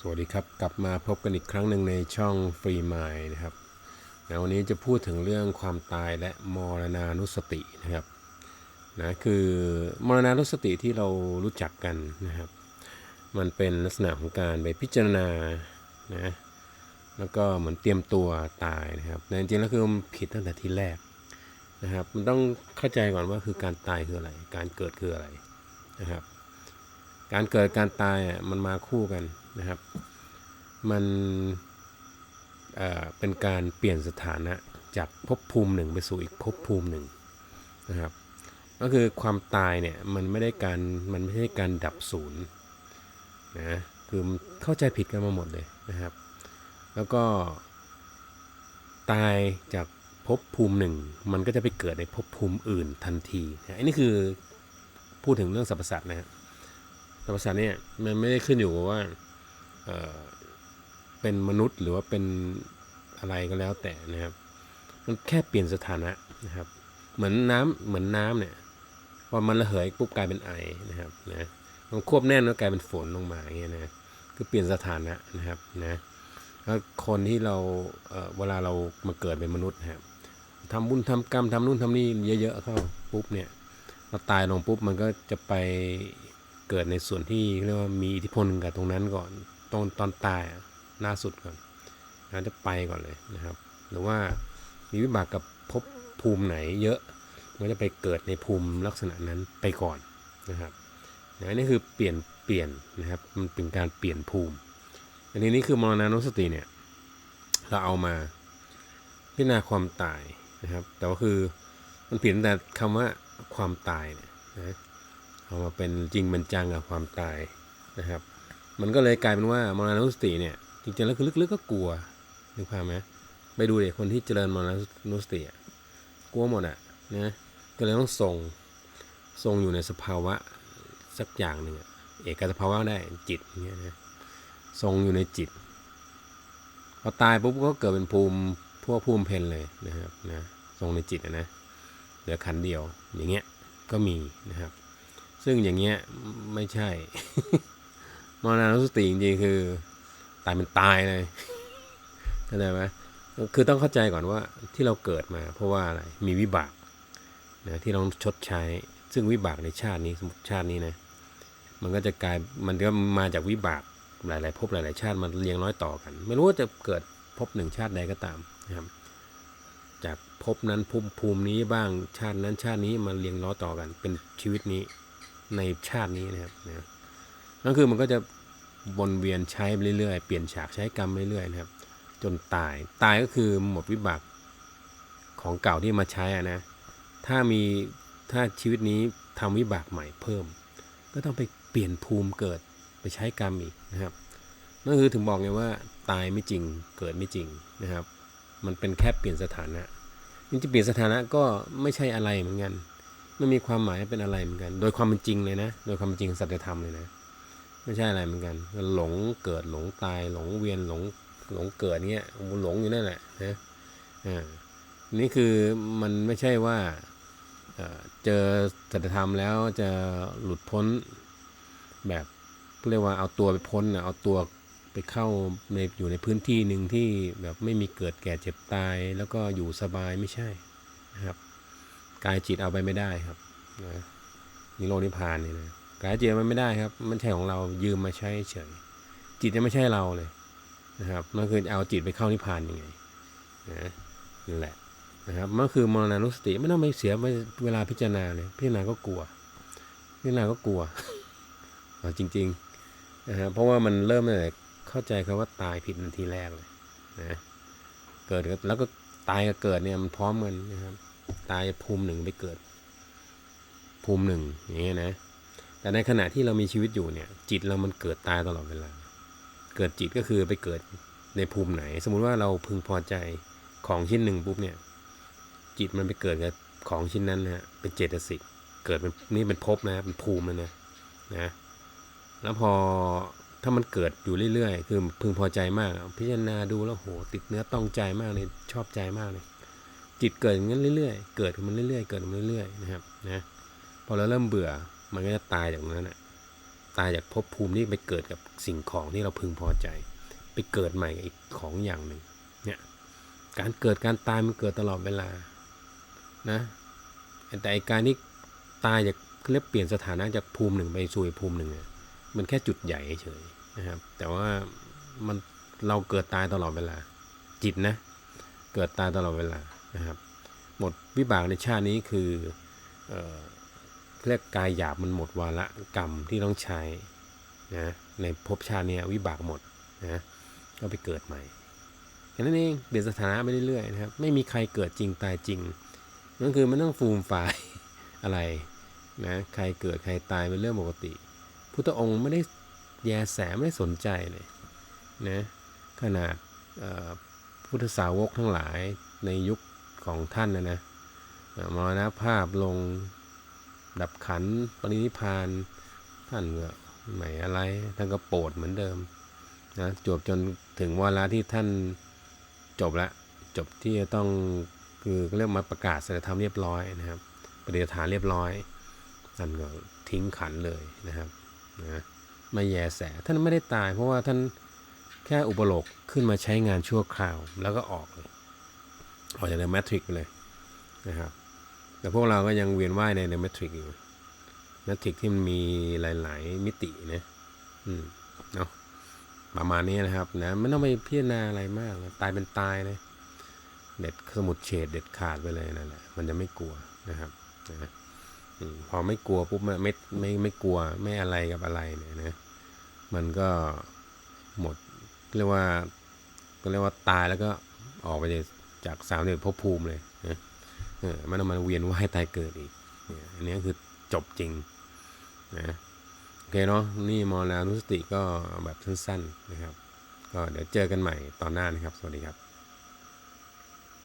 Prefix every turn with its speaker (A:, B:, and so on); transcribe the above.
A: สวัสดีครับ กลับมาพบกันอีกครั้งหนึ่งในช่องฟรีไมล์นะครับนะวันนี้จะพูดถึงเรื่องความตายและมรณานุสตินะครับนะคือมรณานุสติที่เรารู้จักกันนะครับ มันเป็นลักษณะของการไปพิจารณานะแล้วก็เหมือนเตรียมตัวตายนะครับแต่จริงๆแล้วคือมันผิดตั้งแต่ที่แรกนะครับ มันต้องเข้าใจก่อนว่าคือการตายคืออะไร การเกิดคืออะไรนะครับ การเกิดการตายอะมันมาคู่กันนะครับ มันเเป็นการเปลี่ยนสถานะจากภพภูมิหนึ่งไปสู่อีกภพภูมิหนึ่งนะครับ ก็คือความตายเนี่ยมันไม่ได้การมันไม่ใช่การดับศูนย์นะคือเข้าใจผิดกันมาหมดเลยนะครับ แล้วก็ตายจากภพภูมิหนึ่ง มันก็จะไปเกิดในภพภูมิอื่นทันทีอันนี้คือพูดถึงเรื่องสรรพสัตว์นะฮะส รรพสัตว์เนี่ยมันไม่ได้ขึ้นอยู่กับว่าเออเป็นมนุษย์หรือว่าเป็นอะไรก็แล้วแต่นะครับ มันแค่เปลี่ยนสถานะนะครับ เหมือนน้ำเหมือนน้ำเนี่ยพอมันระเหยปุ๊บกลายเป็นไอนะครับนะมันควบแน่นแล้วกลายเป็นฝนลงมาอย่างเงี้ยนะคือเปลี่ยนสถานะนะครับนะแล้วคนที่เราเเวลาเรามาเกิดเป็นมนุษย์นะครับทำบุญทำกรรมทำนู่นทำนี่เยอะๆเข้าปุ๊บเนี่ยเราตายลงปุ๊บมันก็จะไป เกิดในส่วนที่เรียกว่ามีอิทธิพลกับตรงนั้นก่อนตอนตอนตายหน้าสุดก่อนนะจะไปก่อนเลยนะครับ หรือว่ามีวิบากกับภพภูมิไหนเยอะมันก็จะไปเกิดในภูมิลักษณะนั้นไปก่อนนะครับนะนี่คือเปลี่ยนเปลี่ยนนะครับมันเป็นการเปลี่ยนภูมิ อันนี้นี่คือมรณานุสติเนี่ยเราเอามาพิจารณาความตายนะครับ แต่ว่าคือมันเปลี่ยนแต่คำว่าความตายเนี่ยนะ เอามาเป็นจริงเป็นจังกับความตายนะครับ มันก็เลยกลายเป็นว่ามรณานุสติเนี่ยจริงๆแล้วคือลึกๆก็กลัวนึกภาพไหมไปดูเด็กคนที่เจริญมรณานุสติอะกลัวหมดอะนะก็เลยต้องทรงทรงอยู่ในสภาวะสักอย่างหนึ่งเอกสภาวะได้จิตอย่างเงี้ยนะทรงอยู่ในจิตพอตายปุ๊บก็เกิดเป็นภูมิพวกภูมิเพนเลยนะครับนะทรงในจิตนะเหลือขันเดียวอย่างเงี้ยก็มีนะครับ ซึ่งอย่างเงี้ยไม่ใช่ มรณานุสติจริงๆคือตายเป็นตายเลยเข้าใจไหมคือต้องเข้าใจก่อนว่าที่เราเกิดมา เพราะว่าอะไรมีวิบากนะที่เราชดใช้ ซึ่งวิบากในชาตินี้สมมติชาตินี้นะมันก็จะกลายมันก็มาจากวิบากหลาย ๆ ภพหลาย ๆ ชาติมันเรียงร้อยต่อกัน ไม่รู้ว่าจะเกิดภพหนึ่งชาติใดก็ตามนะครับจากภพนั้นภูมิภูมินี้บ้างชาตินั้นชาตินี้มาเรียงร้อยต่อกัน เป็นชีวิตนี้ ในชาตินี้นะครับนะนั่นคือมันก็จะวนเวียนใช้ไปเรื่อยๆ เปลี่ยนฉากใช้กรรมเรื่อยๆนะครับ จนตาย ตายก็คือหมดวิบากของเก่าที่มาใช้อะนะ ถ้ามีถ้าชีวิตนี้ทำวิบากใหม่เพิ่ม ก็ต้องไปเปลี่ยนภูมิเกิดไปใช้กรรมอีกนะครับ นั่นคือถึงบอกไงว่าตายไม่จริงเกิดไม่จริงนะครับ มันเป็นแค่เปลี่ยนสถานะจริงๆเปลี่ยนสถานะก็ไม่ใช่อะไรเหมือนกัน ไม่มีความหมายเป็นอะไรเหมือนกัน โดยความเป็นจริงเลยนะ โดยความเป็นจริงสัจธรรมเลยนะ ไม่ใช่อะไรเหมือนกันหลงเกิดหลงตายหลงเวียนหลงหลงเกิดเนี้ยหลงอยู่นั่นแหละนะอ่านี่คือมันไม่ใช่ว่าเอ่อเจอสัจธรรมแล้วจะหลุดพ้นแบบเรียกว่าเอาตัวไปพ้นนะเอาตัวไปเข้าในอยู่ในพื้นที่หนึ่งที่แบบไม่มีเกิดแก่เจ็บตาย แล้วก็อยู่สบายไม่ใช่นะครับ กายจิตเอาไปไม่ได้ครับนะนิโรธนิพพานนี่นะกายจิตเอาไม่ได้ครับ มันใช่ของเรายืมมาใช้เฉย จิตจะไม่ใช่เราเลยนะครับมันคือเอาจิตไปเข้านิพพานยังไงนะนั่นแหละนะครับมันคือมรณานุสติไม่ต้องไปเสียเวลาพิจารณาเลยพิจารณาก็กลัวพิจารณาก็กลัวเอาจริงๆนะฮะเพราะว่ามันเริ่มตั้งแต่เข้าใจคำว่าตายผิดนาทีแรกเลยนะเกิดแล้วก็ตายกับเกิดเนี่ยมันพร้อมกันนะครับ ตายภูมิหนึ่งไปเกิด ภูมิหนึ่งอย่างเงี้ยนะ แต่ในขณะที่เรามีชีวิตอยู่เนี่ย จิตเรามันเกิดตายตลอดเวลา เกิดจิตก็คือไปเกิดในภูมิไหน สมมุติว่าเราพึงพอใจของชิ้นหนึ่งปุ๊บเนี่ย จิตมันไปเกิดกับของชิ้นนั้นนะฮะเป็นเจตสิกเกิดเป็นนี่เป็นภพนะเป็นภูมิแล้วนะนะแล้วพอถ้ามันเกิดอยู่เรื่อยๆ คือพึงพอใจมาก พิจารณาดูแล้วโหติดเนื้อต้องใจมากเลยชอบใจมากเลย จิตเกิดอย่างนั้นเรื่อยๆ เกิดมันเรื่อยๆ เกิดมันเรื่อยๆ นะครับ นะ พอเราเริ่มเบื่อ มันก็จะตายจากตรงนั้นนะตายจากภพภูมิที่ไปเกิดกับสิ่งของที่เราพึงพอใจ ไปเกิดใหม่กับอีกของอย่างหนึ่ง เนี่ย การเกิดการตายมันเกิดตลอดเวลา นะ แต่ไอการที่ตายจากเรียกเปลี่ยนสถานะจากภูมิหนึ่งไปสู่ภูมิหนึ่งอะมันแค่จุดใหญ่เฉยๆนะครับ แต่ว่ามันเราเกิดตายตลอดเวลา จิตนะ เกิดตายตลอดเวลา นะครับหมดวิบากในชาตินี้คือเอ่อเรียกกายหยาบมันหมดวาระกรรมที่ต้องใช้นะในภพชาตินี้วิบากหมดนะก็ไปเกิดใหม่แค่นั้นเองเปลี่ยนสถานะไปเรื่อยๆนะครับ ไม่มีใครเกิดจริงตายจริงนั่นคือมันต้องฟูมฝ่ายอะไรนะใครเกิดใครตายเป็นเรื่องปกติ พุทธองค์ไม่ได้แยแสไม่ได้สนใจเลยนะขนาดพุทธสาวกทั้งหลายในยุค ของท่านนะนะมรณภาพลงดับขันปรินิพานท่านก็ไม่อะไร ท่านก็โปรดเหมือนเดิมนะจบจนถึงเวลาที่ท่านจบละจบที่จะต้องคือเรียกมาประกาศสัจธรรมเรียบร้อยนะครับปฏิฐานเรียบร้อยท่านก็ทิ้งขันเลยนะครับนะไม่แยแสท่านไม่ได้ตาย เพราะว่าท่านแค่อุปโลกขึ้นมาใช้งานชั่วคราวแล้วก็ออกเลย ออกจากในแมทริกไปเลยนะครับ แต่พวกเราก็ยังเวียนว่ายในในแมทริกอยู่แมทริกที่มันมีหลาย ๆ มิตินะอืมเนาะประมาณนี้นะครับนะไม่ต้องไปพิจารณาอะไรมากนะตายเป็นตายเลยเด็ดสมุดเฉดเด็ดขาดไปเลยนั่นแหละมันจะไม่กลัวนะครับนะพอไม่กลัวปุ๊บมันไม่ไม่ไม่กลัวไม่อะไรกับอะไรเนี่ยนะมันก็หมดเรียกว่าก็เรียกว่าตายแล้วก็ออกไป จากสามเดือนภพภูมิเลยนะเออไมันต้องมาเวียนว่ายตายเกิดอีกอันนี้คือจบจริงนะโอเคเนาะนี่มอลานุสติก็แบบสั้นๆนะครับ ก็เดี๋ยวเจอกันใหม่ตอนหน้านะครับ สวัสดีครับ